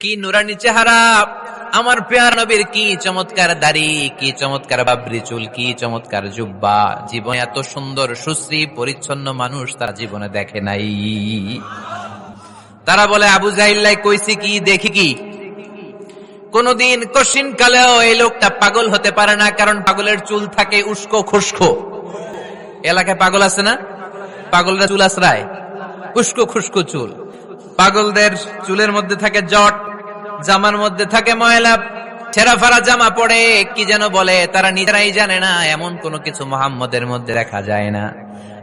কি নুরানি চেহারা? আমার পেয়ার নবীর কি চমৎকার দাড়ি, কি চমৎকার বাবরি চুল, কি চমৎকার জুব্বা? জীবনে এত সুন্দর, সুশ্রী, পরিচ্ছন্ন মানুষ তার জীবনে দেখে নাই। তারা বলে, আবু জাহিল্লাই কইছি কি, দেখি কি? কোনদিন কশিন কালেও এই লোকটা পাগল হতে পারে না, কারণ পাগলের চুল থাকে উস্কো খুস্কো। এলাকায় পাগল আছে না? পাগলরা চুল আশ্রায়। উস্কো খুস্কো চুল। পাগলদের চুলের মধ্যে থাকে জট জামার মধ্যে থাকে ময়লা। ছেঁড়া জামা পড়ে, কি যেন বলে, তারা নিজেরাই জানে না, এমন কোনো কিছু মোহাম্মদের মধ্যে দেখা যায় না।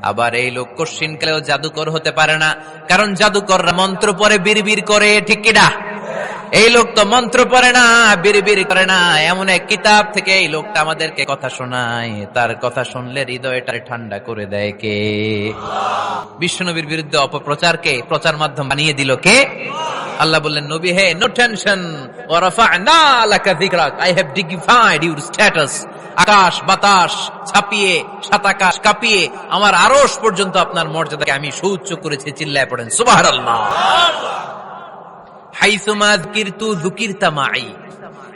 আবার এই লোক কশিন কালেও জাদুকর হতে পারে না, কারণ জাদুকররা মন্ত্র পরে বিড়বিড় করে, ঠিক কিনা এই লোক তো মন্ত্র পড়ে না, বিড়বিড় করে না, এমন এক কিতাব থেকে এই লোকটা আমাদেরকে কথা শোনায়, তার কথা শুনলে হৃদয়টা ঠান্ডা করে দেয় কে? বিশ্বনবীর বিরুদ্ধে অপপ্রচারকে, প্রচার মাধ্যম বানিয়ে দিল কে? আল্লাহ বললেন, নবী হে no tension I have dignified your status আকাশ, বাতাস ছাপিয়ে, সাতাকাশ কাঁপিয়ে, আমার আরস পর্যন্ত আপনার মর্যাদাকে আমি সুউচ্চ করেছি, চিল্লায় পড়েন। সুবাহ হাইসুমা কিরতু যুকিরতা মাই।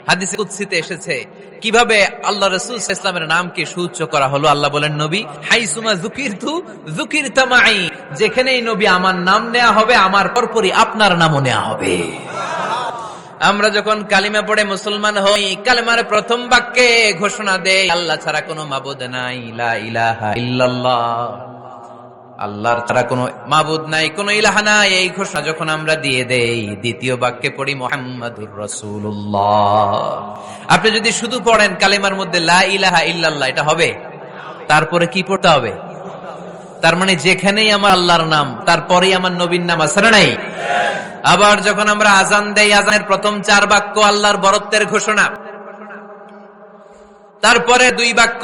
হাদিসে কুৎসিতে এসেছে কীভাবে আল্লাহ রাসূল ইসলামের নামকে সুউচ্চ করা হলো? আল্লাহ বলেন, নবী, হাইসুমা যুকিরতু যুকিরতা মাই যেখানেই নবী আমার নাম নেওয়া হবে, আমার পরপরই আপনার নামও নেওয়া হবে। আমরা যখন কালিমা পড়ে মুসলমান হই, কালিমার প্রথম বাক্যে ঘোষণা দেই, আল্লাহ ছাড়া কোনো মাবুদ নাই ইলাহা ইল্লাল্লাহ। আল্লাহর তারা কোনো মাবুদ নাই, কোনো ইলাহা নাই। এই ঘোষণা যখন আমরা দিয়ে দেই, দ্বিতীয় বাক্যে পড়ি মোহাম্মদুর রসুল্লাহ আপনি যদি শুধু পড়েন কালেমার মধ্যে লা ইলাহা ইল্লাল্লাহ, এটা হবে? তারপরে কি পড়তে হবে? তার মানে যেখানেই আমার আল্লাহর নাম, তারপরেই আমার নবীন নাম আছে নাই? আবার যখন আমরা আজান দেই, আজানের প্রথম চার বাক্য আল্লাহর বরত্বের ঘোষণা। তারপরে দুই বাক্য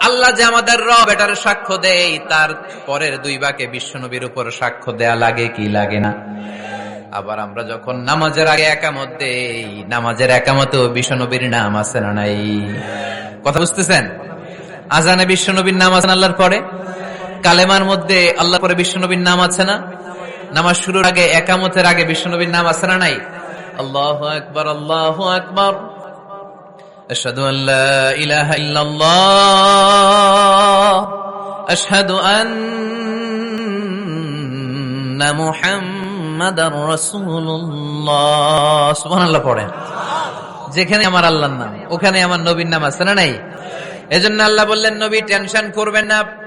আল্লাহ যে আমাদের রব, এটার সাক্ষ্য দেয়। তার পরের দুই বাক্যে বিশ্বনবীর উপর সাক্ষ্য দেয়া লাগে কি লাগে না? আবার আমরা যখন নামাজের আগে একামত দেই, নামাজের একামত বিশ্বনবীর নাম আছে না নাই? কথা বুঝতেছেন? আজানে বিশ্বনবীর নাম আছেন আল্লাহর পরে? কালেমার মধ্যে আল্লাহ পরে বিশ্বনবীর নাম আছে না? নামাজ শুরুর আগে, একামতের আগে বিশ্বনবীর নাম আছে না নাই? আল্লাহ আকবর আল্লাহ আকবর। أشهد أن لا إله إلا الله أشهد أن محمد رسول الله سبحان الله পড়েন যেখানে আমার আল্লাহর নাম ওখানে আমার নবীর নাম আছে না নাই এজন্য আল্লাহ বললেন নবী টেনশন করবেন না অরফা'না লাকা যিকরাক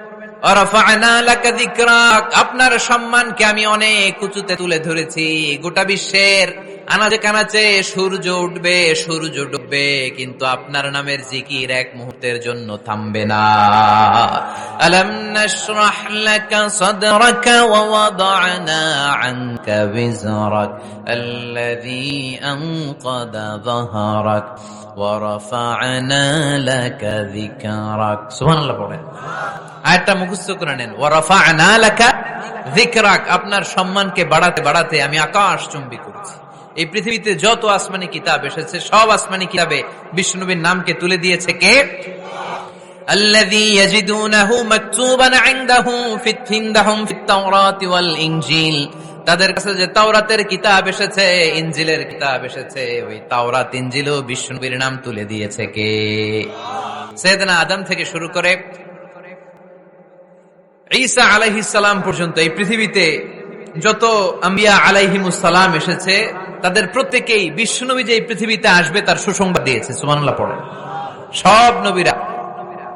আপনার সম্মানকে আমি অনেক উঁচুতে তুলে ধরেছি। গোটা বিশ্বের আনাচে কানাচে সূর্য উঠবে, সূর্য ডুববে, কিন্তু আপনার নামের জিকির এক মুহূর্তের জন্য থামবে না। আলাম সুবহানাল্লাহ পড়েন আয়াতটা মুখস্থ করে নেন ওয়া রাফা'না লাকা যিকরাক আপনার সম্মানকে বাড়াতে বাড়াতে আমি আকাশ চুম্বি করেছি এই পৃথিবীতে যত আসমানি কিতাব এসেছে সব আসমানি কিতাবে বিষ্ণুনবীর নামকে তুলে দিয়েছে কে الذي يجدونه مكتوبا عنده في عندهم في التوراة والإنجيل তাদের কাছে যে তাওরাতের কিতাব এসেছে ইঞ্জিলের কিতাব এসেছে ওই তাওরাত ইঞ্জিলও বিষ্ণুবীর নাম তুলে দিয়েছে কে সৈয়দনা আদম থেকে শুরু করে ঈসা আলাইহিস সালাম পর্যন্ত এই পৃথিবীতে যত আম্বিয়া আলাইহিমুসালাম এসেছে, তাদের প্রত্যেকেই বিশ্বনবী যে এই পৃথিবীতে আসবে তার সুসংবাদ দিয়েছে সুমানুল্লাহ পড়ে। সব নবীরা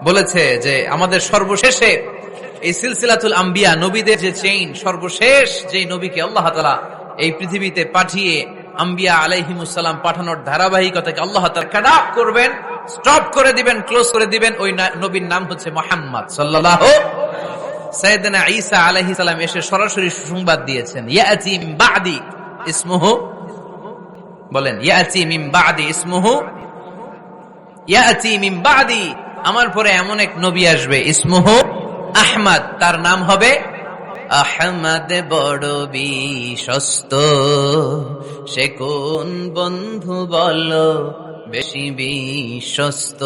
বলেছে যে আমাদের সর্বশেষে এই সিলসিলাতুল আম্বিয়া, নবীদের যে চেইন সর্বশেষ যে নবীকে আল্লাহ তালা এই পৃথিবীতে পাঠিয়ে আম্বিয়া আলাইহিমুসালাম পাঠানোর ধারাবাহিকতাকে আল্লাহ তালা কাট করবেন স্টপ করে দিবেন ক্লোজ করে দিবেন, ওই নবীর নাম হচ্ছে মোহাম্মদ সাল্লাহ সৈয়দনা ঈসা আলাইহিস সালাম এসে সরাসরি সুসংবাদ দিয়েছেন, ইয়াতি মিন বাদি ইসমুহু বলেন, ইয়াতি মিন বাদি ইসমুহু ইয়াতি মিন বাদি আমার পরে এমন এক নবী আসবে, ইসমুহু আহমদ তার নাম হবে আহমদ বড় বিশ্বস্ত। সে কোন বন্ধু বলো বেশি বিশ্বস্ত?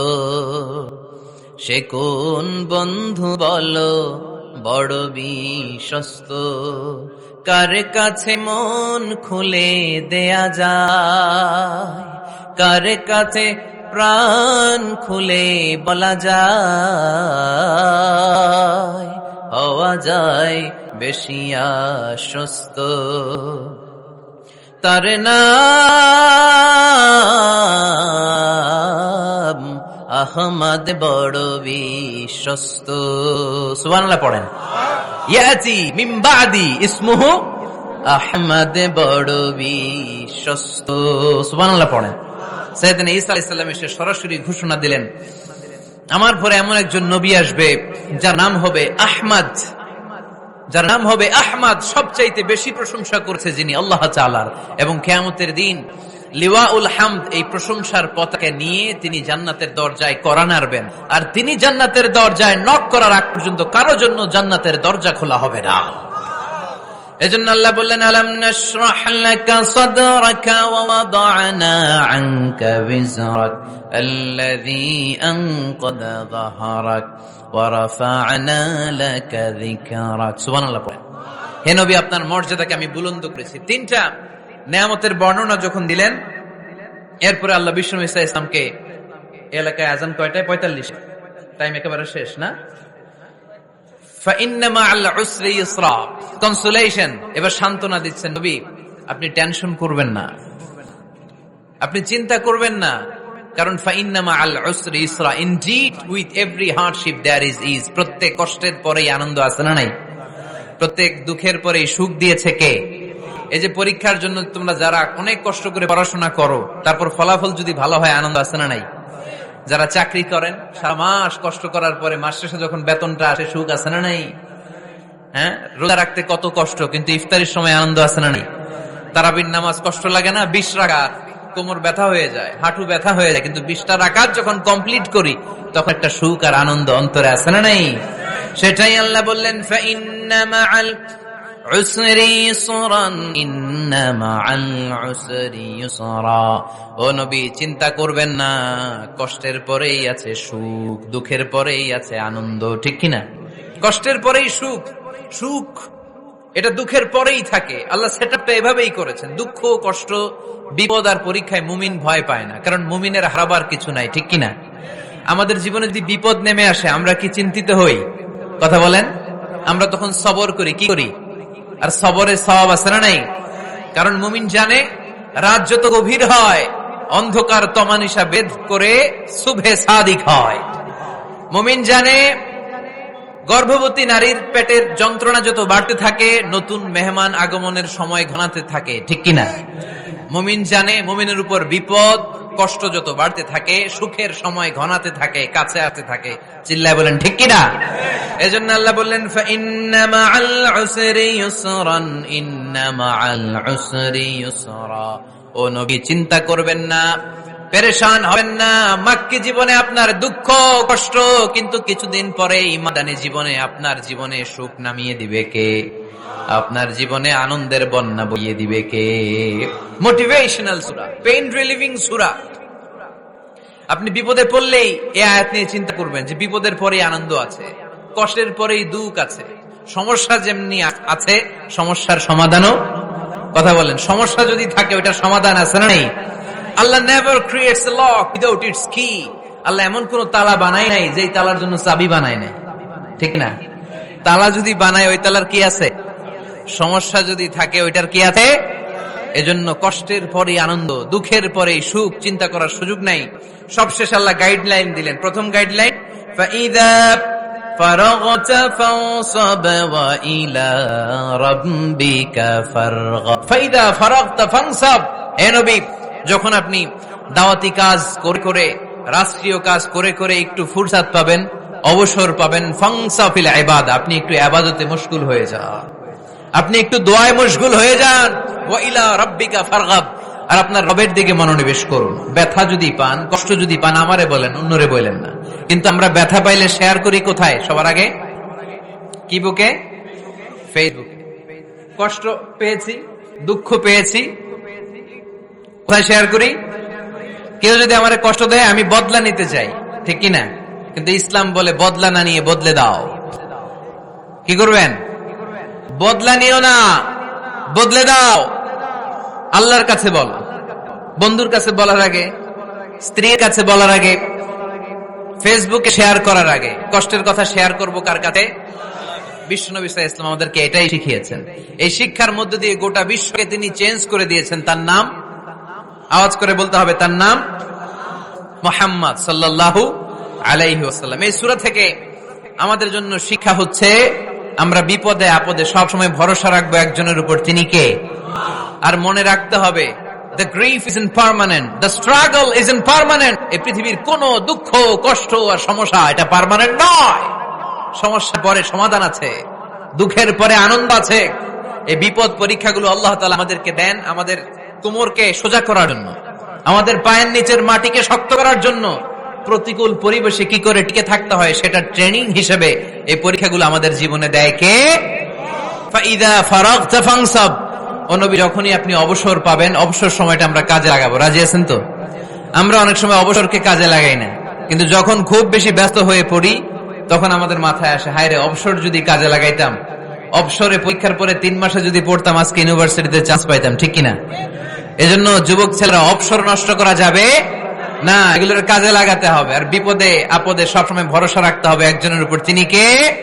সে কোন বন্ধু বলো বড় বিশ্বস্ত। কার কাছে মন খুলে দেয়া যায়? কার কাছে প্রাণ খুলে বলা যায়? হওয়া যায় বেশি আশ্বস্ত। তার নাম আহমদ বড় বিশ্বস্ত। সুবহানাল্লাহ পড়েন। ইয়াতি মিন বাদি ইসমুহু আহমদ বড় বিশ্বস্ত। সুবহানাল্লাহ পড়েন। সাইয়েদনা ঈসা আলাইহিস সালাম এসে সরাসরি ঘোষণা দিলেন, আমার পরে এমন একজন নবী আসবে যার নাম হবে আহমদ। যার নাম হবে আহমদ। সবচাইতে বেশি প্রশংসা করছে যিনি আল্লাহ চালার এবং কেয়ামতের দিন লিওয়াউল হামদ এই প্রশংসার পতাকা নিয়ে তিনি জান্নাতের দরজায় করা নাড়বেন। আর তিনি জান্নাতের দরজায় নক করার আগ পর্যন্ত কারও জন্য জান্নাতের দরজা খোলা হবে না। এজন্য আল্লাহ বললেন, আলাম নাশরাহ লাকা সাদরাকা ওয়া ওয়াদা'না আনকা বিজরাক আল্লাযী যাহরাক ওয়া রাফা'না লাকা যিকরাক। সুবহানাল্লাহ হে নবী, আপনার মর্যাদাকে আমি বুলন্দ করেছি। তিনটা নেয়ামতের বর্ণনা যখন দিলেন, এরপরে আল্লাহ ইসা ইসলামকে এলাকায় আজান কয়টায়? পঁয়তাল্লিশ। টাইম একেবারে শেষ, না? এবার সান্ত্বনা দিচ্ছেন আপনি টেনশন করবেন না। আপনি চিন্তা করবেন না। কারণ ফাইন্নামা ইসরা। With every there is is প্রত্যেক কষ্টের পরেই আনন্দ আছে না নাই? প্রত্যেক দুঃখের পরেই সুখ দিয়েছে কে? এই যে পরীক্ষার জন্য তোমরা যারা অনেক কষ্ট করে পড়াশোনা করো, তারপর ফলাফল যদি ভালো হয়, আনন্দ আছে না নাই? যারা চাকরি করেন, সারা মাস কষ্ট করার পরে মাস শেষে যখন বেতনটা আসে, সুখ আছে না নাই? হ্যাঁ? রোজা রাখতে কত কষ্ট, কিন্তু ইফতারির সময় আনন্দ আছে না নাই? তারাবির নামাজ কষ্ট লাগে না? বিশ রাকাত। কোমর ব্যথা হয়ে যায়, হাঁটু ব্যথা হয়ে যায়, কিন্তু বিশটা রাকাত যখন কমপ্লিট করি, তখন একটা সুখ আর আনন্দ অন্তরে আছে না নাই? সেটাই আল্লাহ বললেন উসরি ও নবী, চিন্তা করবেন না, কষ্টের পরেই আছে সুখ, দুঃখের পরেই আছে আনন্দ, ঠিক কি না? কষ্টের পরেই সুখ সুখ, এটা দুঃখের পরেই থাকে। আল্লাহ সেটআপটা এভাবেই করেছেন। দুঃখ, কষ্ট, বিপদ আর পরীক্ষায় মুমিন ভয় পায় না, কারণ মুমিনের হারাবার কিছু নাই, ঠিক কি না? আমাদের জীবনে যদি বিপদ নেমে আসে, আমরা কি চিন্তিত হই? কথা বলেন? আমরা তখন সবর করি, কি করি? আর সবরের স্বভাব আছে না নাই? কারণ মুমিন জানে, রাত যত গভীর হয়, অন্ধকার তমানিসা বেদ করে শুভে সাদিক হয়। মুমিন জানে, গর্ভবতী নারীর পেটের যন্ত্রণা যত বাড়তে থাকে, নতুন মেহমান আগমনের সময় ঘনাতে থাকে, ঠিক কিনা? মুমিন জানে, মুমিনের উপর বিপদ কষ্ট যত বাড়তে থাকে, সুখের সময় ঘনাতে থাকে, কাছে আসতে থাকে। চিল্লায় বলেন, ঠিক কিনা? এই জন্য আল্লাহ বললেন ও নবী, চিন্তা করবেন না পেরেশান হবেন না। মাক্কি জীবনে আপনার দুঃখ, কষ্ট, কিন্তু কিছুদিন পরে ইমাদানি জীবনে আপনার জীবনে সুখ নামিয়ে দিবে কে? আপনার জীবনে আনন্দের বন্যা বইয়ে দিবে কে? মোটিভেশনাল সুরা পেইন রিলিভিং সুরা। আপনি বিপদে পড়লেই এ আয়াত নিয়ে চিন্তা করবেন যে বিপদের পরেই আনন্দ আছে, কষ্টের পরেই দুঃখ আছে। সমস্যা যেমনি আছে, সমস্যার সমাধানও কথা বলেন, সমস্যা যদি থাকে, ওইটার সমাধান আছে না নেই? আল্লাহ never creates a lock without its কি আল্লাহ এমন কোন তালা বানায় নাই যে তালার জন্য চাবি বানায় নাই। ঠিক না? তালা যদি বানায়, ওই তালার কি আছে? সমস্যা যদি থাকে, ওইটার কি আছে? এজন্য কষ্টের পরে আনন্দ, দুঃখের পরে সুখ, চিন্তা করার সুযোগ নাই। সবশেষ আল্লাহ গাইডলাইন দিলেন। প্রথম গাইডলাইন হে নবী যখন আপনি দাওয়াতি কাজ করে করে, রাষ্ট্রীয় কাজ করে করে একটু ফুরসাত পাবেন, অবসর পাবেন, ফাংসাফিল ইবাদ, আপনি একটু ইবাদতে মশগুল হয়ে যান। আপনি একটু দোয়ায় মশগুল হয়ে যান। ওয়াইলা রব্বিকা ফারগাব। আর আপনার রবের দিকে মনোনিবেশ করুন। ব্যথা যদি পান, কষ্ট যদি পান, আমারে বলেন, অন্যরে বলেন না। কিন্তু আমরা ব্যথা পাইলে শেয়ার করি কোথায়? সবার আগে? কি বুকে? ফেসবুকে কষ্ট পেয়েছি, দুঃখ পেয়েছি কোথায় শেয়ার করি? কেউ যদি আমার কষ্ট দেয়, আমি বদলা নিতে চাই। ঠিক কি না? কিন্তু ইসলাম বলে, বদলা না নিয়ে বদলে দাও। কি করবেন? বদলা নিও না। বদলে দাও। আল্লাহর কাছে বল। বন্ধুর কাছে বলার আগে, স্ত্রীর কাছে বলার আগে, ফেসবুকে শেয়ার করার আগে। কষ্টের কথা শেয়ার করব কার কাছে? বিশ্বনবী ইসলাম আমাদেরকে এটাই শিখিয়েছেন। এই শিক্ষার মধ্য দিয়ে গোটা বিশ্বকে তিনি চেঞ্জ করে দিয়েছেন। তার নাম আওয়াজ করে বলতে হবে, তার নাম মোহাম্মদ সাল্লাল্লাহু আলাইহি এই সূরা থেকে আমাদের জন্য শিক্ষা হচ্ছে, আমরা বিপদে আপদে সবসময় ভরসা রাখব একজনের উপর, তিনি কে? আর মনে রাখতে হবে the grief is impermanent the struggle is impermanent এই পৃথিবীর কোন দুঃখ, কষ্ট আর সমস্যা, এটা পার্মানেন্ট নয়। সমস্যার পরে সমাধান আছে, দুঃখের পরে আনন্দ আছে। এই বিপদ পরীক্ষাগুলো আল্লাহ তাআলা আমাদেরকে দেন, আমাদের কোমরকে সোজা করার জন্য। আমাদের পায়ের নিচের মাটিকে শক্ত করার জন্য। প্রতিকূল পরিবেশে কি করে টিকে থাকতে হয় সেটা ট্রেনিং হিসেবে এই পরীক্ষাগুলো আমাদের জীবনে দেয় কে? যখনই আপনি অবসর পাবেন, অবসর সময়টা আমরা কাজে লাগাবো। রাজি আছেন তো? আমরা অনেক সময় অবসরকে কাজে লাগাই না। কিন্তু যখন খুব বেশি ব্যস্ত হয়ে পড়ি, তখন আমাদের মাথায় আসে হায় রে অবসর যদি কাজে লাগাইতাম অবসরে পরীক্ষার পরে তিন মাসে যদি পড়তাম, আজকে ইউনিভার্সিটিতে চান্স পাইতাম, ঠিক কিনা? এজন্য যুবক ছেলেরা অবসর নষ্ট করা যাবে না, এগুলোর কাজে লাগাতে হবে। আর বিপদে, আপদে সবসময় ভরসা রাখতে হবে একজনের উপর। তিনি কে?